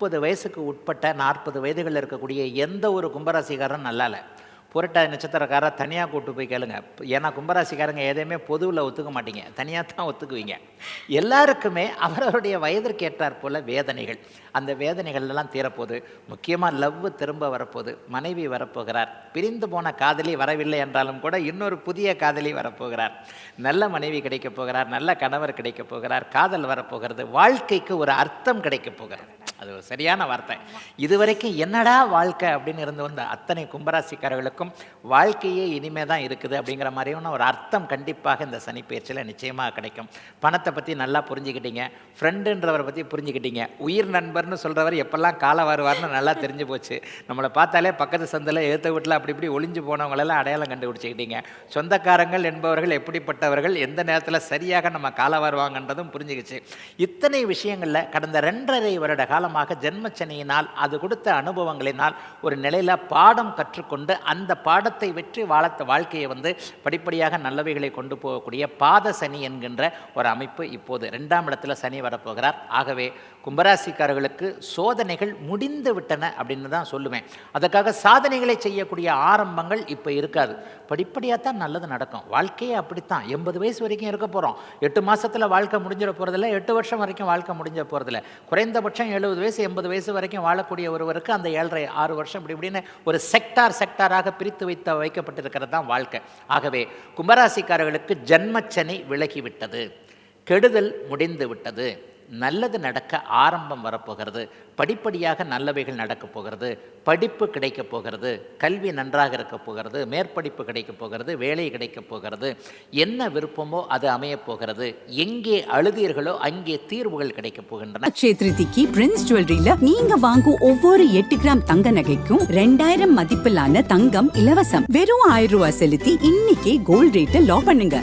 முப்பது வயசுக்கு உட்பட்ட நாற்பது வயதுகளில் இருக்கக்கூடிய எந்த ஒரு கும்பராசிக்காரன் நல்லா இல்லை புரட்டாதி நட்சத்திரக்காரை தனியாக கூப்பிட்டு போய் கேளுங்க. ஏன்னா கும்பராசிக்காரங்க எதையுமே பொதுவில் ஒத்துக்க மாட்டீங்க. தனியாக தான் ஒத்துக்குவீங்க. எல்லாருக்குமே அவரவருடைய வயதிற்கு ஏற்றாற் போல வேதனைகள். அந்த வேதனைகள்லாம் தீரப்போகுது முக்கியமாக லவ் திரும்ப வரப்போகுது மனைவி வரப்போகிறார். பிரிந்து போன காதலி வரவில்லை என்றாலும் கூட இன்னொரு புதிய காதலி வரப்போகிறார். நல்ல மனைவி கிடைக்கப் போகிறார். நல்ல கணவர் கிடைக்கப் போகிறார். காதல் வரப்போகிறது. வாழ்க்கைக்கு ஒரு அர்த்தம் கிடைக்கப் போகிறது. அது ஒரு சரியான வார்த்தை. இதுவரைக்கும் என்னடா வாழ்க்கை அப்படின்னு இருந்து வந்த அத்தனை கும்பராசிக்காரர்களுக்கும் வாழ்க்கையே இனிமே தான் இருக்குது அப்படிங்கிற மாதிரியான ஒரு அர்த்தம் கண்டிப்பாக இந்த சனி பயிற்சியில் நிச்சயமாக கிடைக்கும். பணத்தை பற்றி நல்லா புரிஞ்சுக்கிட்டீங்க. ஃப்ரெண்டுன்றவரை பற்றி புரிஞ்சுக்கிட்டீங்க. உயிர் நண்பர்னு சொல்கிறவர் எப்பெல்லாம் காலை வருவார்னு நல்லா தெரிஞ்சு போச்சு. நம்மளை பார்த்தாலே பக்கத்து சந்தில் எழுத்த வீட்டில் அப்படி இப்படி ஒளிஞ்சு போனவங்களெல்லாம் அடையாளம் கண்டுபிடிச்சிக்கிட்டீங்க. சொந்தக்காரங்கள் என்பவர்கள் எப்படிப்பட்டவர்கள் எந்த நேரத்தில் சரியாக நம்ம காலை வருவாங்கன்றதும் புரிஞ்சுக்கிச்சு. இத்தனை விஷயங்களில் கடந்த ரெண்டரை வருட காலம் காரணமாக ஜென்மச்சனியினால் அது கொடுத்த அனுபவங்களினால் ஒரு நிலையில் பாடம் கற்றுக்கொண்டு அந்த பாடத்தை வெற்றி வாழத்த வாழ்க்கையை வந்து படிப்படியாக நல்லவைகளை கொண்டு போகக்கூடிய பாத சனி என்கின்ற ஒரு அமைப்பு இப்போது ரெண்டாம் இடத்துல சனி வரப்போகிறார். ஆகவே கும்பராசிக்காரர்களுக்கு சோதனைகள் முடிந்து விட்டன அப்படின்னு தான் சொல்லுவேன். அதுக்காக சாதனைகளை செய்யக்கூடிய ஆரம்பங்கள் இப்போ இருக்காது. படிப்படியாக தான் நல்லது நடக்கும். வாழ்க்கையே அப்படித்தான். எண்பது வயசு வரைக்கும் இருக்க போகிறோம் எட்டு மாசத்துல வாழ்க்கை முடிஞ்சிட போகிறதில்ல எட்டு வருஷம் வரைக்கும் வாழ்க்கை முடிஞ்ச போகிறதில்ல குறைந்தபட்சம் எழுபது வயசு எண்பது வயசு வரைக்கும் வாழக்கூடிய ஒருவருக்கு அந்த ஏழரை ஆறு வருஷம் இப்படி இப்படின்னு ஒரு செக்டார் செக்டாராக பிரித்து வைத்த வைக்கப்பட்டிருக்கிறது தான் வாழ்க்கை. ஆகவே கும்பராசிக்காரர்களுக்கு ஜென்மச்சனி விலகிவிட்டது. கெடுதல் முடிந்து விட்டது. நல்லது நடக்க ஆரம்பம் வரப்போகிறது. படிப்படியாக நல்லவைகள் நடக்கப் போகிறது. படிப்பு கிடைக்கப் போகிறது. கல்வி நன்றாக இருக்கப் போகிறது. மேற்படிப்பு கிடைக்கப் போகிறது. வேலை கிடைக்கப் போகிறது. என்ன விருப்பமோ அது அமையப் போகிறது. எங்கே அழுதீர்களோ அங்கே தீர்வுகள் கிடைக்கப் போகின்றன. அக்ஷய பிரின்ஸ் ஜுவல்லரியில நீங்க வாங்கும் ஒவ்வொரு எட்டு கிராம் தங்க நகைக்கும் ரெண்டாயிரம் மதிப்பிலான தங்கம் இலவசம். வெறும் ஆயிரம் ரூபாய் செலுத்தி இன்னைக்கே கோல்ட் ரேட்டை லா பண்ணுங்க.